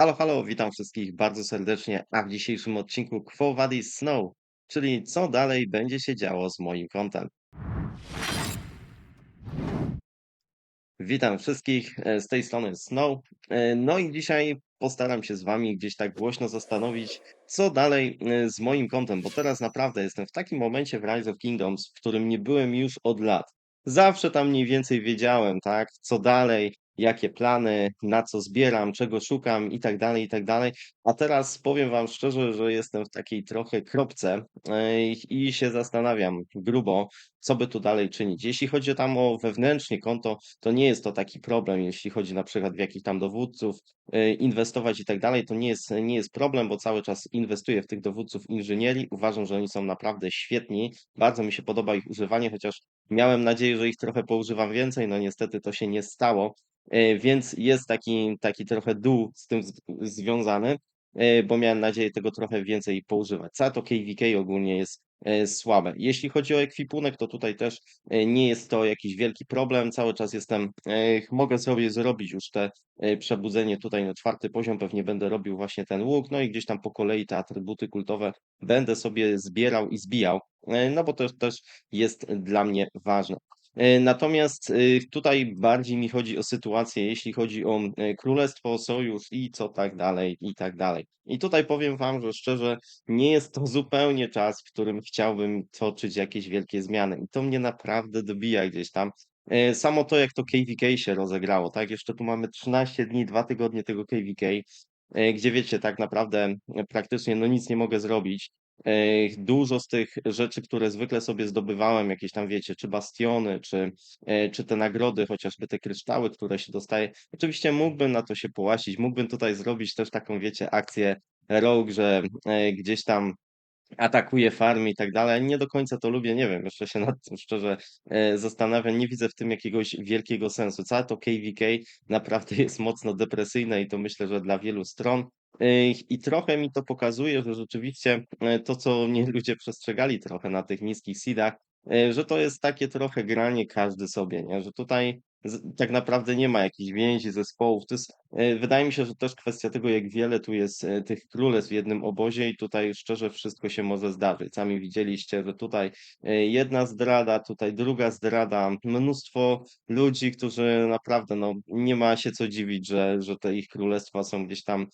Halo, halo, witam wszystkich bardzo serdecznie, a w dzisiejszym odcinku Quo Vadis Snow, czyli co dalej będzie się działo z moim kontem. Witam wszystkich, e, z tej strony Snow. E, No i dzisiaj postaram się z wami gdzieś tak głośno zastanowić, co dalej e, z moim kontem, bo teraz naprawdę jestem w takim momencie w Rise of Kingdoms, w którym nie byłem już od lat. Zawsze tam mniej więcej wiedziałem, tak, co dalej, jakie plany, na co zbieram, czego szukam i tak dalej, i tak dalej. A teraz powiem wam szczerze, że jestem w takiej trochę kropce e, i się zastanawiam grubo, co by tu dalej czynić. Jeśli chodzi tam o wewnętrznie konto, to nie jest to taki problem, jeśli chodzi na przykład w jakichś tam dowódców, e, inwestować i tak dalej, to nie jest, nie jest problem, bo cały czas inwestuję w tych dowódców inżynierii. Uważam, że oni są naprawdę świetni. Bardzo mi się podoba ich używanie, chociaż miałem nadzieję, że ich trochę poużywam więcej, no niestety to się nie stało. E, Więc jest taki, taki trochę dół z tym związany, e, bo miałem nadzieję tego trochę więcej poużywać. Całe to KVK ogólnie jest e, słabe. Jeśli chodzi o ekwipunek, to tutaj też nie jest to jakiś wielki problem. Cały czas jestem, mogę sobie zrobić już te przebudzenie tutaj na czwarty poziom. Pewnie będę robił właśnie ten łuk, no i gdzieś tam po kolei te atrybuty kultowe będę sobie zbierał i zbijał, no bo to też jest dla mnie ważne. E, Natomiast y, tutaj bardziej mi chodzi o sytuację, jeśli chodzi o e, królestwo, sojusz i co tak dalej, i tak dalej. I tutaj powiem wam, że szczerze, nie jest to zupełnie czas, w którym chciałbym toczyć jakieś wielkie zmiany. I to mnie naprawdę dobija gdzieś tam. E, Samo to, jak to KVK się rozegrało, tak? Jeszcze tu mamy 13 dni, 2 tygodnie tego KVK, e, gdzie wiecie, tak naprawdę e, praktycznie no nic nie mogę zrobić. Dużo z tych rzeczy, które zwykle sobie zdobywałem, jakieś tam wiecie, czy bastiony, czy, e, czy te nagrody, chociażby te kryształy, które się dostaje. Oczywiście mógłbym na to się połasić, mógłbym tutaj zrobić też taką, wiecie, akcję rogue, że e, gdzieś tam atakuje farmy i tak dalej. Nie do końca to lubię, nie wiem, jeszcze się nad tym szczerze e, zastanawiam. Nie widzę w tym jakiegoś wielkiego sensu. Całe to KVK naprawdę jest mocno depresyjne i to myślę, że dla wielu stron. E, I trochę mi to pokazuje, że rzeczywiście e, to, co mnie ludzie przestrzegali trochę na tych niskich seedach, że to jest takie trochę granie każdy sobie, nie? Że tutaj tak naprawdę nie ma jakichś więzi zespołów. To jest, e, wydaje mi się, że też kwestia tego, jak wiele tu jest e, tych królestw w jednym obozie i tutaj szczerze wszystko się może zdarzyć. Sami widzieliście, że tutaj e, jedna zdrada, tutaj druga zdrada, mnóstwo ludzi, którzy naprawdę no, nie ma się co dziwić, że, że te ich królestwa są gdzieś tam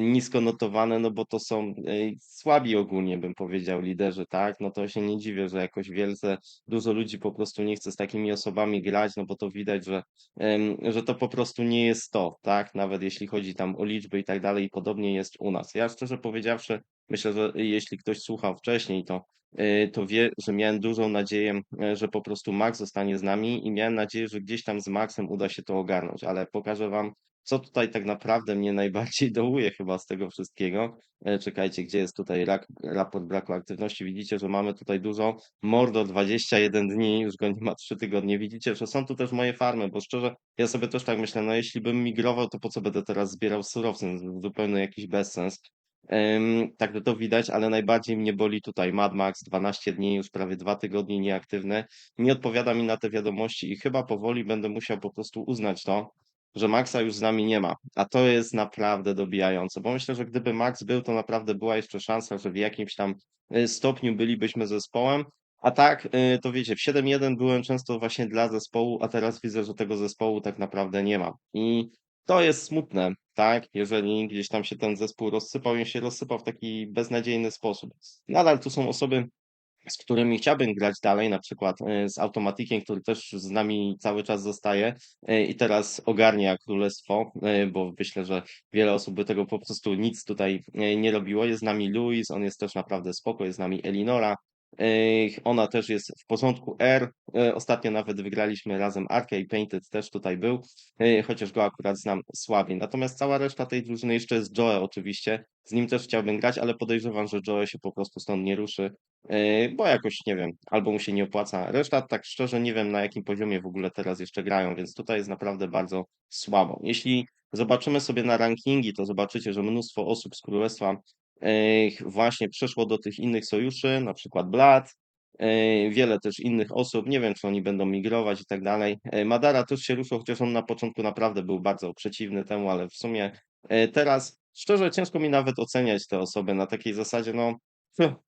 nisko notowane, no bo to są słabi ogólnie, bym powiedział, liderzy, tak? No to się nie dziwię, że jakoś wielce dużo ludzi po prostu nie chce z takimi osobami grać, no bo to widać, że, em, że to po prostu nie jest to, tak? Nawet jeśli chodzi tam o liczby i tak dalej, podobnie jest u nas. Ja szczerze powiedziawszy, myślę, że jeśli ktoś słuchał wcześniej, to, y, to wie, że miałem dużą nadzieję, e, że po prostu Max zostanie z nami i miałem nadzieję, że gdzieś tam z Maxem uda się to ogarnąć, ale pokażę wam, co tutaj tak naprawdę mnie najbardziej dołuje chyba z tego wszystkiego. E, Czekajcie, gdzie jest tutaj raport braku aktywności? Widzicie, że mamy tutaj dużo. Mordo 21 dni, już go nie ma 3 tygodnie. Widzicie, że są tu też moje farmy, bo szczerze, ja sobie też tak myślę, no jeśli bym migrował, to po co będę teraz zbierał surowce? Zupełnie jakiś bezsens. Ym, Także to widać, ale najbardziej mnie boli tutaj Mad Max, 12 dni, już prawie 2 tygodnie nieaktywny. Nie odpowiada mi na te wiadomości i chyba powoli będę musiał po prostu uznać to, że Maxa już z nami nie ma. A to jest naprawdę dobijające, bo myślę, że gdyby Max był, to naprawdę była jeszcze szansa, że w jakimś tam y, stopniu bylibyśmy zespołem. A tak, y, to wiecie, w 7-1 byłem często właśnie dla zespołu, a teraz widzę, że tego zespołu tak naprawdę nie ma. I to jest smutne, tak? Jeżeli gdzieś tam się ten zespół rozsypał i się rozsypał w taki beznadziejny sposób. Nadal tu są osoby, z którymi chciałbym grać dalej, na przykład e, z Automatikiem, który też z nami cały czas zostaje e, i teraz ogarnia królestwo, e, bo myślę, że wiele osób by tego po prostu nic tutaj nie robiło. Jest z nami Luis, on jest też naprawdę spoko, jest z nami Elinora. E, Ona też jest w porządku R. e, Ostatnio nawet wygraliśmy razem Arkę i Painted też tutaj był, e, chociaż go akurat znam słabiej. Natomiast cała reszta tej drużyny jeszcze jest Joe oczywiście. Z nim też chciałbym grać, ale podejrzewam, że Joe się po prostu stąd nie ruszy. Yy, bo jakoś nie wiem, albo mu się nie opłaca. Reszta tak szczerze nie wiem na jakim poziomie w ogóle teraz jeszcze grają, więc tutaj jest naprawdę bardzo słabo. Jeśli zobaczymy sobie na rankingi, to zobaczycie, że mnóstwo osób z Królestwa właśnie przeszło do tych innych sojuszy, na przykład Blad, wiele też innych osób, nie wiem czy oni będą migrować i tak dalej. Madara też się ruszył, chociaż on na początku naprawdę był bardzo przeciwny temu, ale w sumie teraz szczerze ciężko mi nawet oceniać te osoby na takiej zasadzie, no,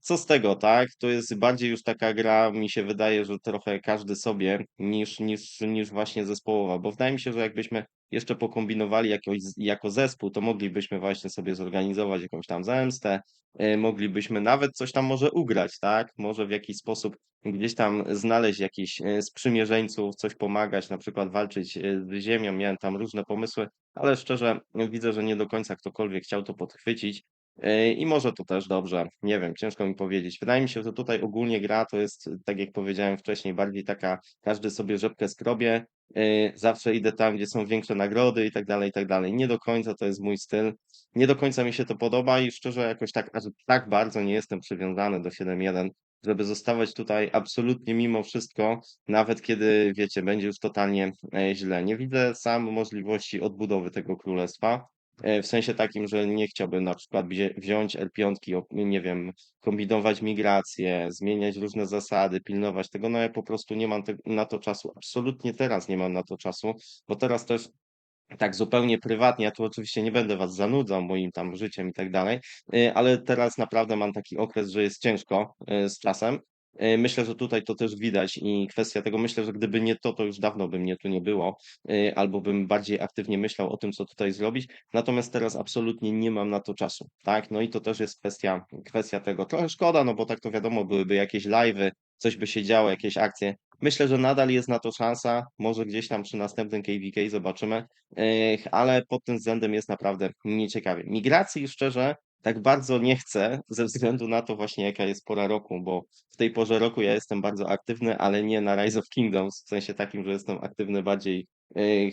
Co z tego, tak? To jest bardziej już taka gra, mi się wydaje, że trochę każdy sobie niż, niż, niż właśnie zespołowa, bo wydaje mi się, że jakbyśmy jeszcze pokombinowali jakoś, jako zespół, to moglibyśmy właśnie sobie zorganizować jakąś tam zemstę, e, moglibyśmy nawet coś tam może ugrać, tak? Może w jakiś sposób gdzieś tam znaleźć jakichś e, sprzymierzeńców, coś pomagać, na przykład walczyć e, z ziemią. Miałem tam różne pomysły, ale szczerze widzę, że nie do końca ktokolwiek chciał to podchwycić. Yy, I może to też dobrze, nie wiem, ciężko mi powiedzieć. Wydaje mi się, że tutaj ogólnie gra to jest, tak jak powiedziałem wcześniej, bardziej taka, każdy sobie rzepkę skrobie, yy, zawsze idę tam, gdzie są większe nagrody i tak dalej, i tak dalej. Nie do końca to jest mój styl, nie do końca mi się to podoba i szczerze jakoś tak, aż tak bardzo nie jestem przywiązany do 7.1, żeby zostawać tutaj absolutnie mimo wszystko, nawet kiedy, wiecie, będzie już totalnie e, źle. Nie widzę sam możliwości odbudowy tego królestwa. E, w sensie takim, że nie chciałbym na przykład wziąć L5, op nie wiem, kombinować migrację, zmieniać różne zasady, pilnować tego. No ja po prostu nie mam na to czasu. Absolutnie teraz nie mam na to czasu, bo teraz też tak zupełnie prywatnie, ja tu oczywiście nie będę was zanudzał moim tam życiem i tak dalej, y, ale teraz naprawdę mam taki okres, że jest ciężko y, z czasem. Y, Myślę, że tutaj to też widać i kwestia tego, myślę, że gdyby nie to, to już dawno by mnie tu nie było, y, albo bym bardziej aktywnie myślał o tym, co tutaj zrobić. Natomiast teraz absolutnie nie mam na to czasu, tak? No i to też jest kwestia, kwestia tego. Trochę szkoda, no bo tak to wiadomo, byłyby jakieś live'y, coś by się działo, jakieś akcje. Myślę, że nadal jest na to szansa, może gdzieś tam przy następnym KVK zobaczymy, Ech, ale pod tym względem jest naprawdę nieciekawie. Migracji szczerze tak bardzo nie chcę, ze względu na to właśnie jaka jest pora roku, bo w tej porze roku ja jestem bardzo aktywny, ale nie na Rise of Kingdoms, w sensie takim, że jestem aktywny bardziej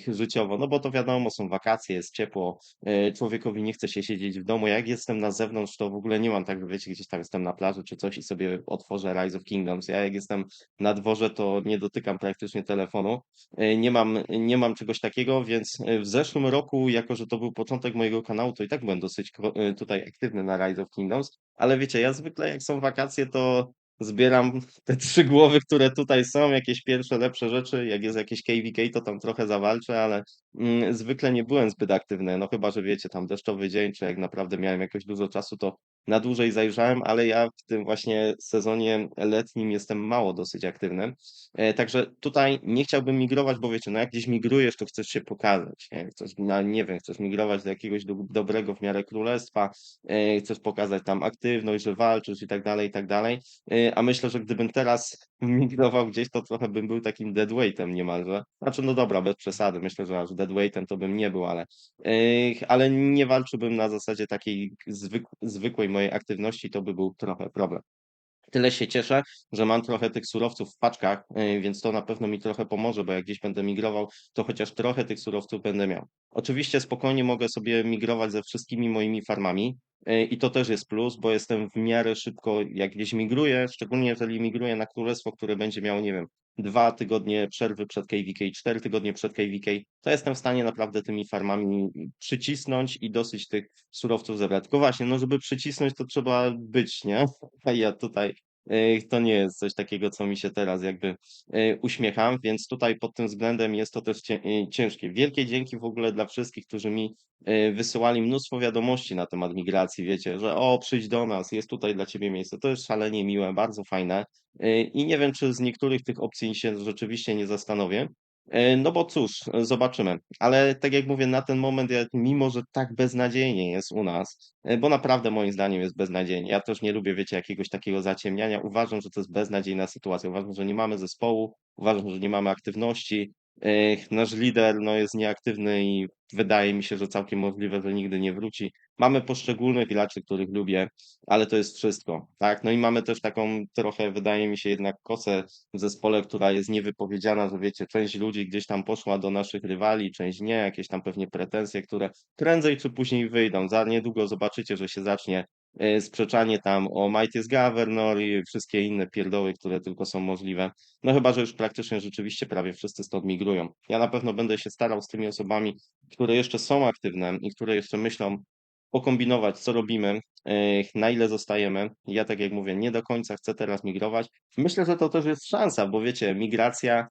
życiowo, no bo to wiadomo, są wakacje, jest ciepło, e, człowiekowi nie chce się siedzieć w domu. Jak jestem na zewnątrz, to w ogóle nie mam tak, że wiecie, gdzieś tam jestem na plaży czy coś i sobie otworzę Rise of Kingdoms. Ja jak jestem na dworze, to nie dotykam praktycznie telefonu. E, Nie mam, nie mam czegoś takiego, więc e, w zeszłym roku, jako że to był początek mojego kanału, to i tak byłem dosyć tutaj aktywny na Rise of Kingdoms, ale wiecie, ja zwykle jak są wakacje, to zbieram te trzy głowy, które tutaj są, jakieś pierwsze lepsze rzeczy, jak jest jakieś KVK, to tam trochę zawalczę, ale mm, zwykle nie byłem zbyt aktywny, no chyba, że wiecie, tam deszczowy dzień, czy jak naprawdę miałem jakoś dużo czasu, to na dłużej zajrzałem, ale ja w tym właśnie sezonie letnim jestem mało dosyć aktywny. E, Także tutaj nie chciałbym migrować, bo wiecie, no jak gdzieś migrujesz, to chcesz się pokazać. Nie, chcesz, no, nie wiem, chcesz migrować do jakiegoś do, dobrego w miarę królestwa, e, chcesz pokazać tam aktywność, że walczysz i tak dalej, i tak dalej. E, A myślę, że gdybym teraz migrował gdzieś, to trochę bym był takim deadweightem niemalże. Znaczy, no dobra, bez przesady. Myślę, że aż deadweightem to bym nie był, ale, ale nie walczyłbym na zasadzie takiej zwyk, zwykłej mojej aktywności, to by był trochę problem. Tyle się cieszę, że mam trochę tych surowców w paczkach, y, więc to na pewno mi trochę pomoże, bo jak gdzieś będę migrował, to chociaż trochę tych surowców będę miał. Oczywiście spokojnie mogę sobie migrować ze wszystkimi moimi farmami y, i to też jest plus, bo jestem w miarę szybko, jak gdzieś migruję, szczególnie jeżeli migruję na królestwo, które będzie miało, nie wiem, dwa tygodnie przerwy przed KVK, cztery tygodnie przed KVK, to jestem w stanie naprawdę tymi farmami przycisnąć i dosyć tych surowców zebrać. Tylko właśnie, no żeby przycisnąć, to trzeba być, nie? Ja tutaj to nie jest coś takiego, co mi się teraz jakby y, uśmiecham, więc tutaj pod tym względem jest to też y, ciężkie. Wielkie dzięki w ogóle dla wszystkich, którzy mi y, wysyłali mnóstwo wiadomości na temat migracji, wiecie, że o, przyjdź do nas, jest tutaj dla ciebie miejsce. To jest szalenie miłe, bardzo fajne. I nie wiem, czy z niektórych tych opcji się rzeczywiście nie zastanowię. E, No bo cóż, zobaczymy. Ale tak jak mówię, na ten moment, mimo że tak beznadziejnie jest u nas, e, bo naprawdę moim zdaniem jest beznadziejnie. Ja też nie lubię, wiecie, jakiegoś takiego zaciemniania. Uważam, że to jest beznadziejna sytuacja. Uważam, że nie mamy zespołu, uważam, że nie mamy aktywności. E, Nasz lider no, jest nieaktywny i wydaje mi się, że całkiem możliwe, że nigdy nie wróci. Mamy poszczególnych graczy, których lubię, ale to jest wszystko, tak? No i mamy też taką trochę, wydaje mi się, jednak kosę w zespole, która jest niewypowiedziana, że wiecie, część ludzi gdzieś tam poszła do naszych rywali, część nie, jakieś tam pewnie pretensje, które prędzej czy później wyjdą. Za niedługo zobaczycie, że się zacznie e, sprzeczanie tam o Might is Governor i wszystkie inne pierdoły, które tylko są możliwe. No chyba, że już praktycznie rzeczywiście prawie wszyscy stąd migrują. Ja na pewno będę się starał z tymi osobami, które jeszcze są aktywne i które jeszcze myślą pokombinować, co robimy, na ile zostajemy. Ja, tak jak mówię, nie do końca chcę teraz migrować. Myślę, że to też jest szansa, bo wiecie, migracja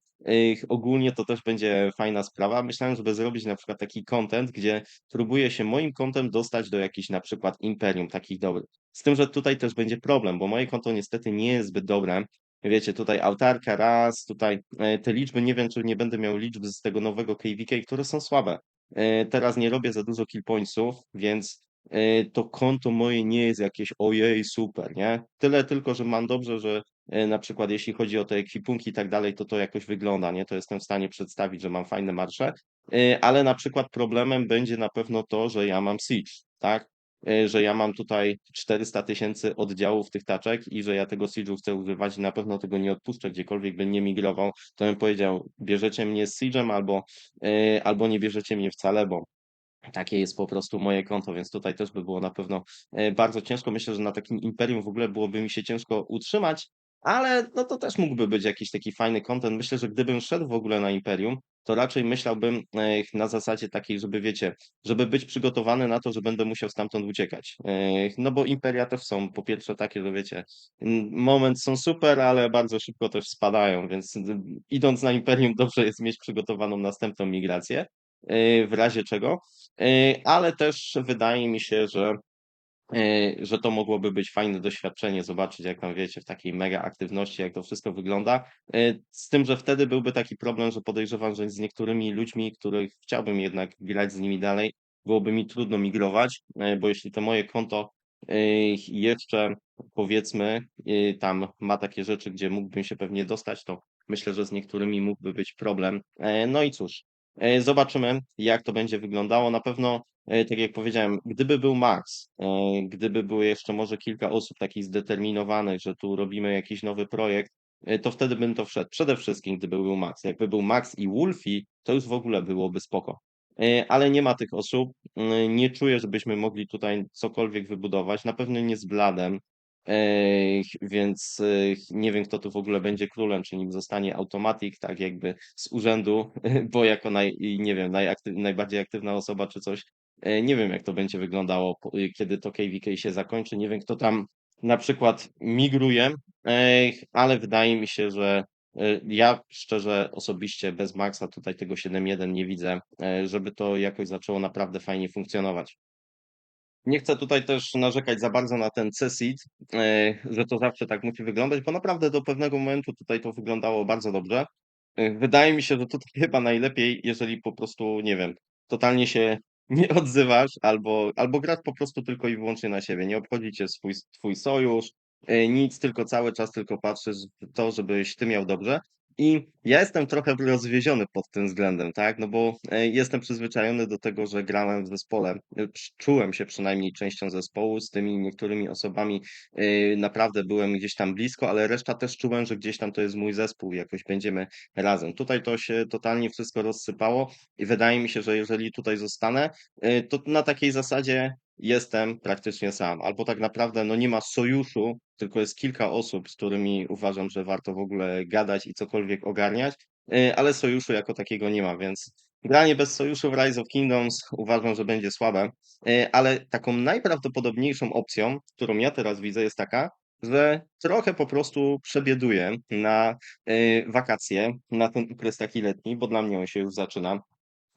ogólnie to też będzie fajna sprawa. Myślałem, żeby zrobić na przykład taki content, gdzie próbuję się moim kontem dostać do jakichś na przykład imperium takich dobrych. Z tym, że tutaj też będzie problem, bo moje konto niestety nie jest zbyt dobre. Wiecie, tutaj autarka raz, tutaj e, te liczby, nie wiem, czy nie będę miał liczb z tego nowego KVK, które są słabe. E, Teraz nie robię za dużo kill pointsów, więc e, to konto moje nie jest jakieś ojej, super, nie? Tyle tylko, że mam dobrze, że e, na przykład jeśli chodzi o te ekwipunki i tak dalej, to to jakoś wygląda, nie? To jestem w stanie przedstawić, że mam fajne marsze, E, ale na przykład problemem będzie na pewno to, że ja mam siege, tak? Że ja mam tutaj 400 tysięcy oddziałów tych taczek i że ja tego siege'u chcę używać i na pewno tego nie odpuszczę, gdziekolwiek bym nie migrował, to bym powiedział, bierzecie mnie z siege'em albo, albo nie bierzecie mnie wcale, bo takie jest po prostu moje konto, więc tutaj też by było na pewno e, bardzo ciężko. Myślę, że na takim imperium w ogóle byłoby mi się ciężko utrzymać, ale no to też mógłby być jakiś taki fajny content. Myślę, że gdybym szedł w ogóle na imperium, to raczej myślałbym e, na zasadzie takiej, żeby wiecie, żeby być przygotowany na to, że będę musiał stamtąd uciekać. E, No bo imperia też są po pierwsze takie, że wiecie, moment są super, ale bardzo szybko też spadają, więc idąc na imperium dobrze jest mieć przygotowaną następną migrację w razie czego. E, ale też wydaje mi się, że, e, że to mogłoby być fajne doświadczenie, zobaczyć jak tam wiecie, w takiej mega aktywności, jak to wszystko wygląda. E, Z tym, że wtedy byłby taki problem, że podejrzewam, że z niektórymi ludźmi, których chciałbym jednak grać z nimi dalej, byłoby mi trudno migrować, e, bo jeśli to moje konto e, jeszcze powiedzmy e, tam ma takie rzeczy, gdzie mógłbym się pewnie dostać, to myślę, że z niektórymi mógłby być problem. E, No i cóż. E, Zobaczymy, jak to będzie wyglądało. Na pewno, e, tak jak powiedziałem, gdyby był Max, e, gdyby było jeszcze może kilka osób takich zdeterminowanych, że tu robimy jakiś nowy projekt, to wtedy bym to wszedł. Przede wszystkim, gdyby był Max. Jakby był Max i Wolfie, to już w ogóle byłoby spoko. Ale nie ma tych osób. Nie czuję, żebyśmy mogli tutaj cokolwiek wybudować. Na pewno nie z Bladem. Więc nie wiem, kto tu w ogóle będzie królem, czy nim zostanie Automatic, tak jakby z urzędu, bo jako naj, nie wiem, najaktyw, najbardziej aktywna osoba czy coś. E, Nie wiem, jak to będzie wyglądało, kiedy to KVK się zakończy. Nie wiem, kto tam na przykład migruje, ale wydaje mi się, że e, ja szczerze osobiście bez Maxa tutaj tego 7.1 nie widzę, e, żeby to jakoś zaczęło naprawdę fajnie funkcjonować. Nie chcę tutaj też narzekać za bardzo na ten C-Seed, e, że to zawsze tak musi wyglądać, bo naprawdę do pewnego momentu tutaj to wyglądało bardzo dobrze. E, Wydaje mi się, że tutaj chyba najlepiej, jeżeli po prostu, nie wiem, totalnie się nie odzywasz albo, albo grasz po prostu tylko i wyłącznie na siebie. Nie obchodzi cię swój, twój sojusz, e, nic, tylko cały czas tylko patrzysz w to, żebyś ty miał dobrze. I ja jestem trochę rozwieziony pod tym względem, tak? No bo e, jestem przyzwyczajony do tego, że grałem w zespole. e, Czułem się przynajmniej częścią zespołu, z tymi niektórymi osobami e, naprawdę byłem gdzieś tam blisko, ale reszta też czułem, że gdzieś tam to jest mój zespół, jakoś będziemy razem. Tutaj to się totalnie wszystko rozsypało i wydaje mi się, że jeżeli tutaj zostanę, to na takiej zasadzie jestem praktycznie sam. Albo tak naprawdę no nie ma sojuszu, tylko jest kilka osób, z którymi uważam, że warto w ogóle gadać i cokolwiek ogarniać, e, ale sojuszu jako takiego nie ma, więc granie bez sojuszu w Rise of Kingdoms uważam, że będzie słabe, E, ale taką najprawdopodobniejszą opcją, którą ja teraz widzę, jest taka, że trochę po prostu przebieduję na e, wakacje, na ten okres taki letni, bo dla mnie on się już zaczyna.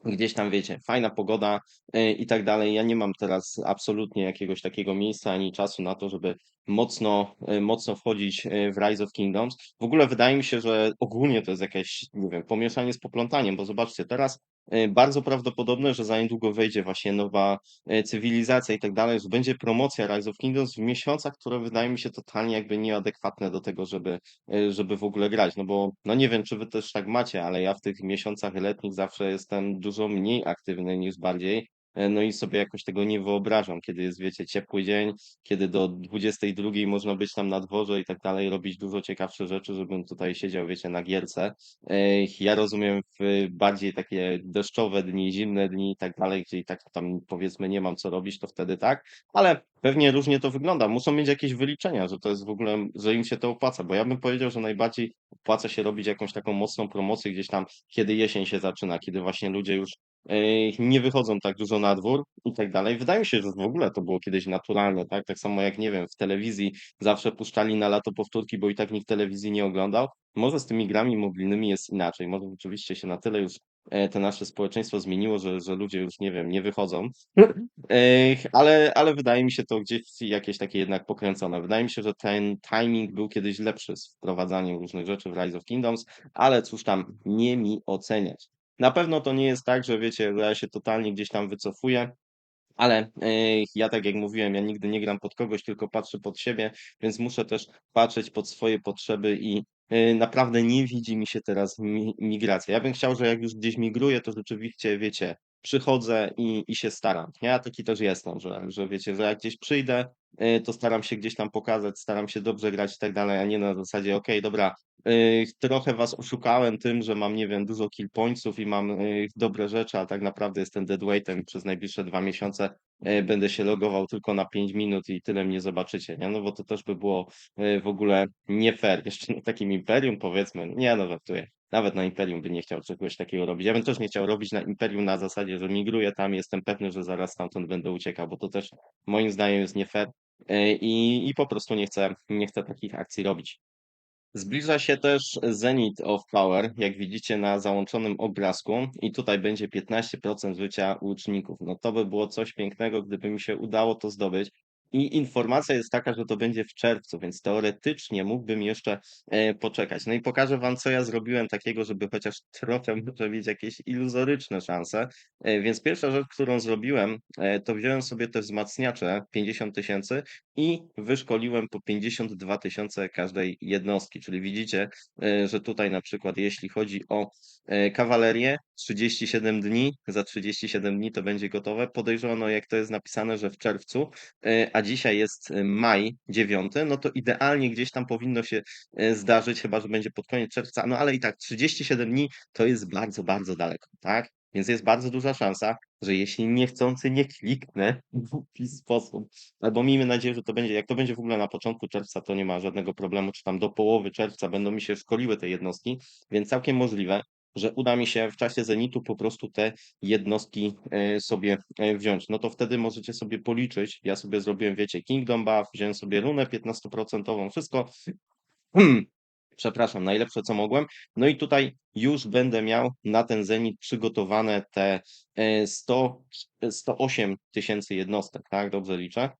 Gdzieś tam wiecie, fajna pogoda e, i tak dalej. Ja nie mam teraz absolutnie jakiegoś takiego miejsca ani czasu na to, żeby mocno, e, mocno wchodzić e, w Rise of Kingdoms. W ogóle wydaje mi się, że ogólnie to jest jakieś, nie wiem, pomieszanie z poplątaniem, bo zobaczcie, teraz bardzo prawdopodobne, że za niedługo wejdzie właśnie nowa e, cywilizacja i tak dalej, że będzie promocja Rise of Kingdoms w miesiącach, które wydają mi się totalnie jakby nieadekwatne do tego, żeby, e, żeby w ogóle grać. No bo, no nie wiem, czy wy też tak macie, ale ja w tych miesiącach letnich zawsze jestem dużo mniej aktywny niż bardziej. E, No i sobie jakoś tego nie wyobrażam, kiedy jest, wiecie, ciepły dzień, kiedy do 22 można być tam na dworze i tak dalej, robić dużo ciekawsze rzeczy, żebym tutaj siedział, wiecie, na gierce. E, Ja rozumiem w bardziej takie deszczowe dni, zimne dni i tak dalej, gdzie i tak tam powiedzmy nie mam co robić, to wtedy tak, ale pewnie różnie to wygląda. Muszą mieć jakieś wyliczenia, że to jest w ogóle, że im się to opłaca, bo ja bym powiedział, że najbardziej opłaca się robić jakąś taką mocną promocję gdzieś tam, kiedy jesień się zaczyna, kiedy właśnie ludzie już nie wychodzą tak dużo na dwór i tak dalej. Wydaje mi się, że w ogóle to było kiedyś naturalne, tak? Tak samo jak, nie wiem, w telewizji zawsze puszczali na lato powtórki, bo i tak nikt telewizji nie oglądał. Może z tymi grami mobilnymi jest inaczej. Może rzeczywiście się na tyle już e, to nasze społeczeństwo zmieniło, że, że ludzie już, nie wiem, nie wychodzą. Ale, ale wydaje mi się to gdzieś jakieś takie jednak pokręcone. Wydaje mi się, że ten timing był kiedyś lepszy z wprowadzaniem różnych rzeczy w Rise of Kingdoms, ale cóż tam, nie mi oceniać. Na pewno to nie jest tak, że wiecie, że ja się totalnie gdzieś tam wycofuję. Ale e, ja tak jak mówiłem, ja nigdy nie gram pod kogoś, tylko patrzę pod siebie, więc muszę też patrzeć pod swoje potrzeby i e, naprawdę nie widzi mi się teraz mi migracja. Ja bym chciał, że jak już gdzieś migruję, to rzeczywiście, wiecie, przychodzę i i się staram. Ja taki też jestem, że że wiecie, że jak gdzieś przyjdę, e, to staram się gdzieś tam pokazać, staram się dobrze grać i tak dalej, a nie na zasadzie: "Okej, dobra, e, trochę was oszukałem tym, że mam, nie wiem, dużo kill pointsów i mam, dobre rzeczy, a tak naprawdę jestem deadweightem przez najbliższe 2 miesiące, e, będę się logował tylko na 5 minut i tyle mnie zobaczycie", nie? No bo to też by było, e, w ogóle nie fair. Jeszcze na takim imperium powiedzmy nie no, żartuję. Nawet na imperium bym nie chciał czegoś takiego robić. Ja bym też nie chciał robić na imperium na zasadzie, że migruję tam jestem pewny, że zaraz stamtąd będę uciekał, bo to też moim zdaniem jest nie fair, e, i i po prostu nie chcę nie chcę takich akcji robić. Zbliża się też Zenith of Power, jak widzicie na załączonym obrazku i tutaj będzie 15% życia łuczników. No to by było coś pięknego, gdyby mi się udało to zdobyć. I informacja jest taka, że to będzie w czerwcu, więc teoretycznie mógłbym jeszcze e, poczekać. No i pokażę wam, co ja zrobiłem takiego, żeby chociaż trochę może mieć jakieś iluzoryczne szanse. E, więc pierwsza rzecz, którą zrobiłem, e, to wziąłem sobie te wzmacniacze 50 tysięcy i wyszkoliłem po 52 tysiące każdej jednostki. Czyli widzicie, że tutaj na przykład jeśli chodzi o kawalerię, 37 dni, za 37 dni to będzie gotowe. Podejrzewano, jak to jest napisane, że w czerwcu, a dzisiaj jest maj 9, no to idealnie gdzieś tam powinno się zdarzyć, chyba że będzie pod koniec czerwca, no ale i tak 37 dni to jest bardzo, bardzo daleko, tak? Więc jest bardzo duża szansa, że jeśli niechcący nie kliknę w głupi sposób, albo miejmy nadzieję, że to będzie, jak to będzie w ogóle na początku czerwca, to nie ma żadnego problemu, czy tam do połowy czerwca będą mi się szkoliły te jednostki, więc całkiem możliwe, że uda mi się w czasie zenitu po prostu te jednostki e, sobie e, wziąć. No to wtedy możecie sobie policzyć. Ja sobie zrobiłem, wiecie, Kingdom Buff, wziąłem sobie runę 15%, wszystko. Przepraszam, najlepsze co mogłem. No i tutaj już będę miał na ten zenit przygotowane te e, 100, 108 tysięcy jednostek, tak? Dobrze liczę?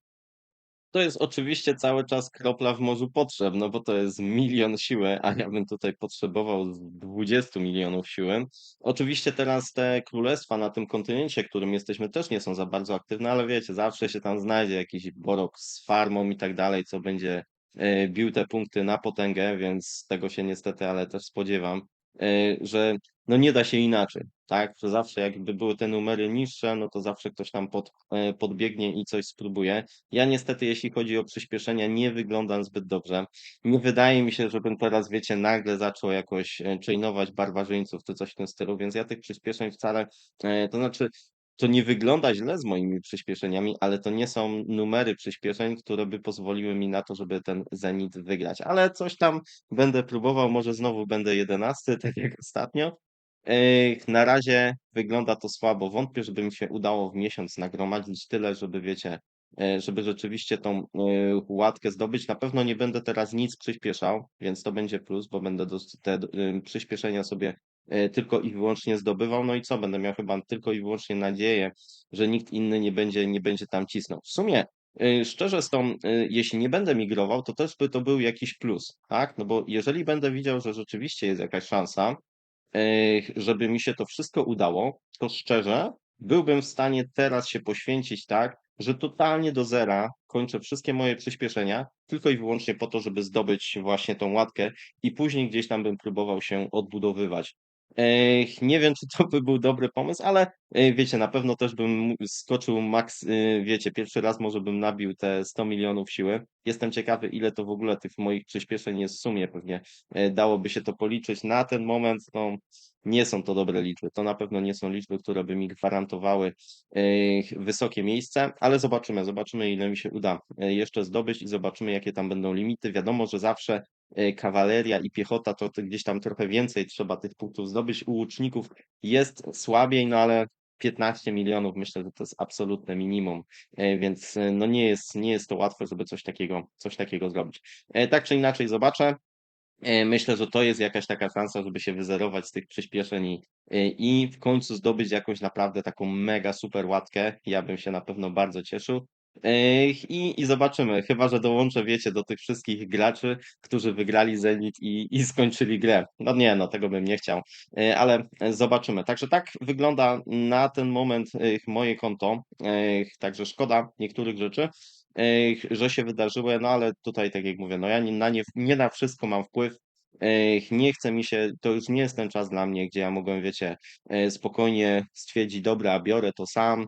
To jest oczywiście cały czas kropla w morzu potrzeb, no bo to jest milion siły, a ja bym tutaj potrzebował z 20 milionów siły. Oczywiście teraz te królestwa na tym kontynencie, którym jesteśmy, też nie są za bardzo aktywne, ale wiecie, zawsze się tam znajdzie jakiś borok z farmą i tak dalej, co będzie e, bił te punkty na potęgę, więc tego się niestety, ale też spodziewam, że no nie da się inaczej, tak? Że zawsze jakby były te numery niższe, no to zawsze ktoś tam pod, e, podbiegnie i coś spróbuje. Ja niestety, jeśli chodzi o przyspieszenia, nie wyglądam zbyt dobrze. Nie wydaje mi się, żebym teraz, wiecie, nagle zaczął jakoś e, chainować barbarzyńców czy coś w tym stylu, więc ja tych przyspieszeń wcale, e, to znaczy to nie wygląda źle z moimi przyspieszeniami, ale to nie są numery przyspieszeń, które by pozwoliły mi na to, żeby ten Zenit wygrać. Ale coś tam będę próbował, może znowu będę jedenasty, tak jak ostatnio. Na razie wygląda to słabo. Wątpię, żeby mi się udało w miesiąc nagromadzić tyle, żeby wiecie, e, żeby rzeczywiście tą e, łatkę zdobyć. Na pewno nie będę teraz nic przyspieszał, więc to będzie plus, bo będę te e, przyspieszenia sobie tylko i wyłącznie zdobywał. No i co? Będę miał chyba tylko i wyłącznie nadzieję, że nikt inny nie będzie, nie będzie tam cisnął. W sumie, e, szczerze z tą, e, jeśli nie będę migrował, to też by to był jakiś plus, tak? No bo jeżeli będę widział, że rzeczywiście jest jakaś szansa, żeby mi się to wszystko udało, to szczerze byłbym w stanie teraz się poświęcić tak, że totalnie do zera kończę wszystkie moje przyspieszenia, tylko i wyłącznie po to, żeby zdobyć właśnie tą łatkę i później gdzieś tam bym próbował się odbudowywać. Nie wiem, czy to by był dobry pomysł, ale e, wiecie, na pewno też bym skoczył maks, y, wiecie, pierwszy raz może bym nabił te 100 milionów siły. Jestem ciekawy, ile to w ogóle tych moich przyspieszeń jest w sumie. Pewnie e, dałoby się to policzyć. Na ten moment, no, nie są to dobre liczby. To na pewno nie są liczby, które by mi gwarantowały e, wysokie miejsce, ale zobaczymy, zobaczymy, ile mi się uda e, jeszcze zdobyć i zobaczymy, jakie tam będą limity. Wiadomo, że zawsze e, kawaleria i piechota, to, gdzieś tam trochę więcej trzeba tych punktów zdobyć. U łuczników jest słabiej, no ale 15 milionów myślę, że to jest absolutne minimum, e, więc e, no nie jest, nie jest to łatwe, żeby coś takiego, coś takiego zrobić. E, Tak czy inaczej zobaczę. E, Myślę, że to jest jakaś taka szansa, żeby się wyzerować z tych przyspieszeń i, e, i w końcu zdobyć jakąś naprawdę taką mega super łatkę. Ja bym się na pewno bardzo cieszył. E, I, I zobaczymy, chyba że dołączę, wiecie, do tych wszystkich graczy, którzy wygrali Zenit i, i skończyli grę. No nie, no tego bym nie chciał, E, ale zobaczymy. Także tak wygląda na ten moment e, moje konto. E, Także szkoda niektórych rzeczy że się wydarzyły, no ale tutaj, tak jak mówię, no ja nie na, nie, nie na wszystko mam wpływ. Nie chce mi się, to już nie jest ten czas dla mnie, gdzie ja mogłem, wiecie, e, spokojnie stwierdzić, dobra, biorę to sam,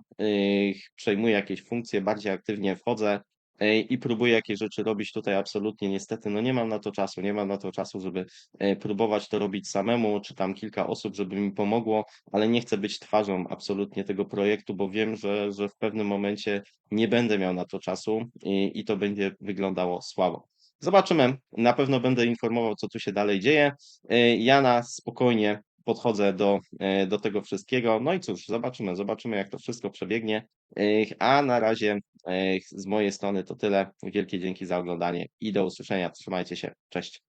przejmuję jakieś funkcje, bardziej aktywnie wchodzę e, i próbuję jakieś rzeczy robić tutaj absolutnie. Niestety, no nie mam na to czasu, nie mam na to czasu, żeby e, próbować to robić samemu, czy tam kilka osób, żeby mi pomogło, ale nie chcę być twarzą absolutnie tego projektu, bo wiem, że, że w pewnym momencie nie będę miał na to czasu i, i to będzie wyglądało słabo. Zobaczymy. Na pewno będę informował, co tu się dalej dzieje. E, Ja na spokojnie podchodzę do, e, do tego wszystkiego. No i cóż, zobaczymy, zobaczymy, jak to wszystko przebiegnie. E, A na razie z mojej strony to tyle. Wielkie dzięki za oglądanie i do usłyszenia. Trzymajcie się. Cześć.